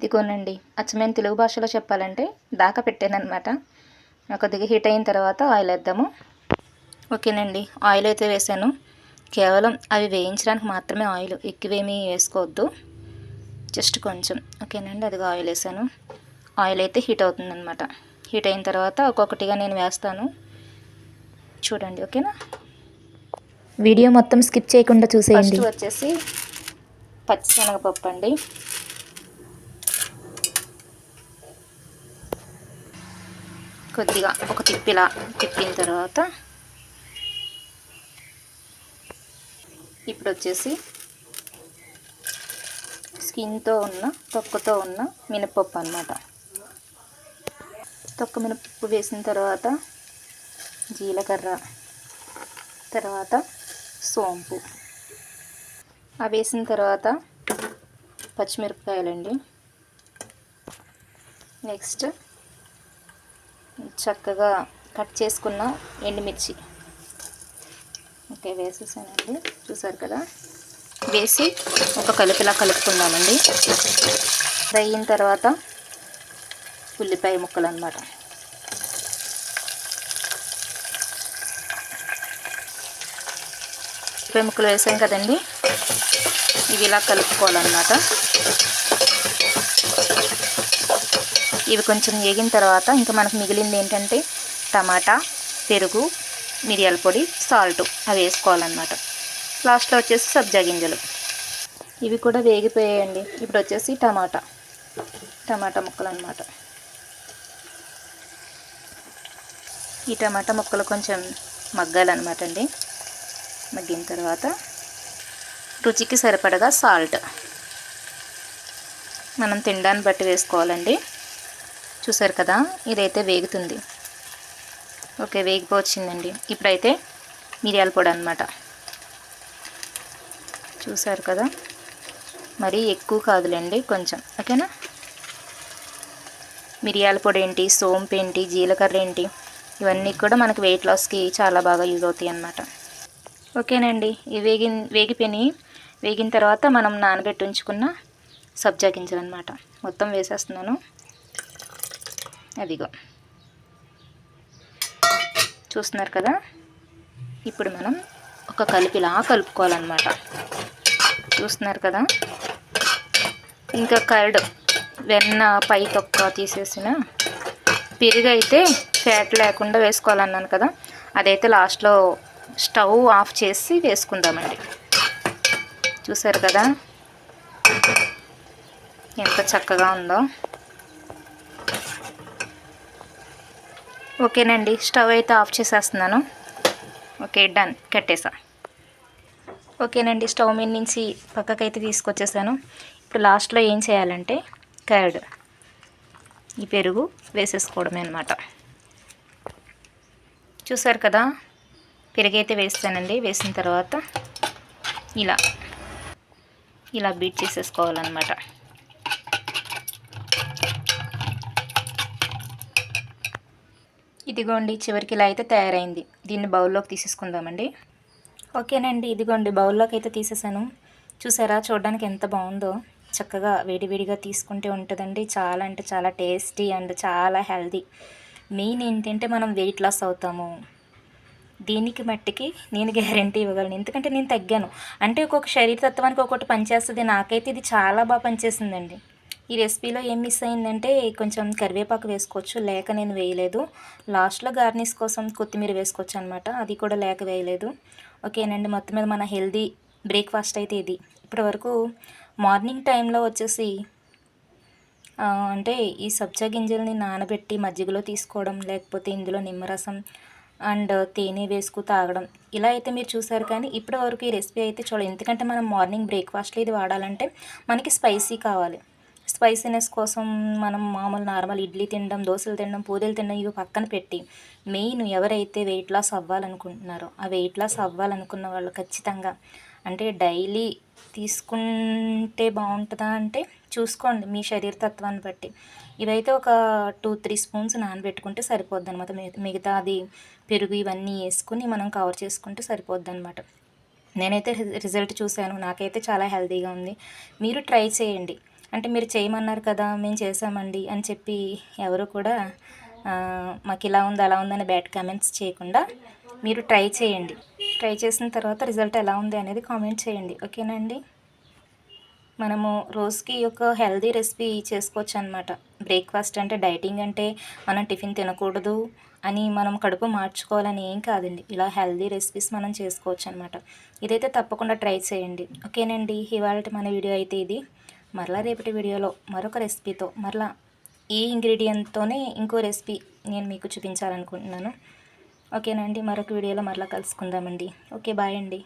ఇదిగోనండి అచ్చమైన తెలుగు భాషలో చెప్పాలంటే దాకా పెట్టానమాట కొద్దిగా హీట్ అయిన తర్వాత ఆయిల్ వేద్దాము. ఓకేనండి ఆయిల్ అయితే వేసాను. కేవలం అవి వేయించడానికి మాత్రమే ఆయిల్ ఎక్కువేమీ వేసుకోవద్దు. జస్ట్ కొంచెం. ఓకేనండి అదిగా ఆయిల్ వేసాను. ఆయిల్ అయితే హీట్ అవుతుందన్నమాట. హీట్ అయిన తర్వాత ఒక్కొక్కటిగా నేను వేస్తాను. చూడండి ఓకేనా? వీడియో మొత్తం స్కిప్ చేయకుండా చూసేయండి. వచ్చేసి పచ్చిశనగపప్పు అండి. కొద్దిగా ఒక తిప్పిలా తిప్పిన తర్వాత ఇప్పుడు వచ్చేసి స్కిన్తో ఉన్న తొక్కతో ఉన్న మినపప్పు అన్నమాట. తొక్క మినపప్పు వేసిన తర్వాత జీలకర్ర తర్వాత సోంపు. అవి వేసిన తర్వాత పచ్చిమిరపకాయలండి. నెక్స్ట్ చక్కగా కట్ చేసుకున్న ఎండుమిర్చి. ఓకే వేసేసానండి. చూసారు కదా? వేసి ఒక కలిపిలా కలుపుకున్నామండి ఫ్రై అయిన తర్వాత ఉల్లిపాయ ముక్కలు అన్నమాట ఉల్లిపాయ ముక్కలు వేసాం కదండి? ఇవి ఇలా కలుపుకోవాలన్నమాట. ఇవి కొంచెం వేగిన తర్వాత ఇంకా మనకు మిగిలింది ఏంటంటే టమాటా పెరుగు మిరియాల పొడి సాల్ట్ అవి వేసుకోవాలన్నమాట. లాస్ట్లో వచ్చేసి సబ్జా గింజలు. ఇవి కూడా వేగిపోయాయండి. ఇప్పుడు వచ్చేసి టమాటా. టమాటా ముక్కలు అన్నమాట ఈ టమాటా ముక్కలు కొంచెం మగ్గాలన్నమాట అండి. మగ్గిన తర్వాత రుచికి సరిపడగా సాల్ట్. మనం తినడాన్ని బట్టి వేసుకోవాలండి. చూసారు కదా ఇదైతే వేగుతుంది. ఓకే వేగిపోవచ్చిందండి. ఇప్పుడైతే మిరియాల పొడి అనమాట చూసారు కదా? మరీ ఎక్కువ కాదులేండి కొంచెం. ఓకేనా? మిరియాల పొడి ఏంటి సోంపు ఏంటి జీలకర్ర ఏంటి ఇవన్నీ కూడా మనకు వెయిట్ లాస్కి చాలా బాగా యూజ్ అవుతాయి అన్నమాట. ఓకేనండి ఇవి వేగి వేగిపోయి వేగిన తర్వాత మనం నానబెట్టి ఉంచుకున్న సబ్జా గింజలు అనమాట మొత్తం వేసేస్తున్నాను. అదిగో. చూస్తున్నారు కదా? ఇప్పుడు మనం ఒక కలిపిలా కలుపుకోవాలన్నమాట. చూస్తున్నారు కదా? ఇంకా కర్డ్ వెన్న పై తొక్క తీసేసిన పెరుగైతే ఫ్యాట్ లేకుండా వేసుకోవాలన్నాను కదా? అదైతే లాస్ట్లో స్టవ్ ఆఫ్ చేసి వేసుకుందామండి. చూసారు కదా? ఎంత చక్కగా ఉందో? ఓకేనండి స్టవ్ అయితే ఆఫ్ చేసేస్తున్నాను. ఓకే డన్ కట్టేసా. ఓకేనండి స్టవ్ మీద నుంచి పక్కకైతే తీసుకొచ్చేసాను. ఇప్పుడు లాస్ట్లో ఏం చేయాలంటే కర్డ్ ఈ పెరుగు వేసేసుకోవడమే అనమాట చూసారు కదా పెరుగు అయితే వేస్తానండి వేసిన తర్వాత ఇలా ఇలా బీట్ చేసేసుకోవాలన్నమాట. ఇదిగోండి చివరికి ఇలా అయితే తయారైంది. దీన్ని బౌల్లోకి తీసేసుకుందామండి. ఓకేనండి ఇదిగోండి బౌల్లోకి అయితే తీసేసాను. చూసారా చూడడానికి ఎంత బాగుందో. చక్కగా వేడివేడిగా తీసుకుంటే ఉంటుందండి. చాలా అంటే చాలా టేస్టీ అండ్ చాలా హెల్దీ మెయిన్ ఏంటంటే మనం వెయిట్ లాస్ అవుతాము. దీనికి మట్టికి నేను గ్యారంటీ ఇవ్వగలను. ఎందుకంటే నేను తగ్గాను. అంటే ఒక్కొక్క శరీరతత్వానికి ఒక్కొక్కటి పనిచేస్తుంది. నాకైతే ఇది చాలా బాగా పనిచేసిందండి. ఈ రెసిపీలో ఏం మిస్ అయిందంటే కొంచెం కరివేపాకు వేసుకోవచ్చు లేక నేను వేయలేదు. లాస్ట్లో గార్నిష్ కోసం కొత్తిమీర వేసుకోవచ్చు అనమాట అది కూడా లేక వేయలేదు. ఓకేనండి మొత్తం మీద మన హెల్దీ బ్రేక్ఫాస్ట్ అయితే ఇది. ఇప్పటి వరకు మార్నింగ్ టైంలో వచ్చేసి అంటే ఈ సబ్జా గింజల్ని నానబెట్టి మజ్జిగలో తీసుకోవడం లేకపోతే ఇందులో నిమ్మరసం అండ్ తేనె వేసుకు తాగడం ఇలా అయితే మీరు చూసారు. కానీ ఇప్పటి వరకు ఈ రెసిపీ అయితే చూడాలి ఎందుకంటే మనం మార్నింగ్ బ్రేక్ఫాస్ట్లో ఇది వాడాలంటే మనకి స్పైసీ కావాలి. స్పైసీనెస్ కోసం మనం మామూలు నార్మల్ ఇడ్లీ తినడం దోశలు తినడం పూరీలు తినడం ఇవి పక్కన పెట్టి మెయిన్ ఎవరైతే వెయిట్ లాస్ అవ్వాలనుకుంటున్నారో ఆ వెయిట్ లాస్ అవ్వాలనుకున్న వాళ్ళు ఖచ్చితంగా అంటే డైలీ తీసుకుంటే బాగుంటుందా అంటే చూసుకోండి మీ శరీర తత్వాన్ని బట్టి. ఇవైతే ఒక టూ త్రీ స్పూన్స్ నానబెట్టుకుంటే సరిపోద్ది అనమాట మిగతా అది పెరుగు ఇవన్నీ వేసుకుని మనం కవర్ చేసుకుంటే సరిపోద్ది అనమాట నేనైతే రిజల్ట్ చూశాను. నాకైతే చాలా హెల్తీగా ఉంది. మీరు ట్రై చేయండి. అంటే మీరు చేయమన్నారు కదా మేము చేసామండి అని చెప్పి ఎవరు కూడా మాకు ఇలా ఉంది అలా ఉందని బ్యాడ్ కామెంట్స్ చేయకుండా మీరు ట్రై చేయండి. ట్రై చేసిన తర్వాత రిజల్ట్ ఎలా ఉంది అనేది కామెంట్ చేయండి. ఓకేనండి మనము రోజుకి ఒక హెల్దీ రెసిపీ చేసుకోవచ్చు అనమాట బ్రేక్ఫాస్ట్ అంటే డైటింగ్ అంటే మనం టిఫిన్ తినకూడదు అని మనం కడుపు మార్చుకోవాలని ఏం కాదండి. ఇలా హెల్దీ రెసిపీస్ మనం చేసుకోవచ్చు అనమాట ఇదైతే తప్పకుండా ట్రై చేయండి. ఓకేనండి? ఇవాళ మన వీడియో అయితే ఇది. మరలా రేపటి వీడియోలో మరొక రెసిపీతో మరలా ఈ ఇంగ్రీడియంట్తోనే ఇంకో రెసిపీ నేను మీకు చూపించాలనుకుంటున్నాను. ఓకేనండి మరొక వీడియోలో మరలా కలుసుకుందామండి. ఓకే బాయ్ అండి.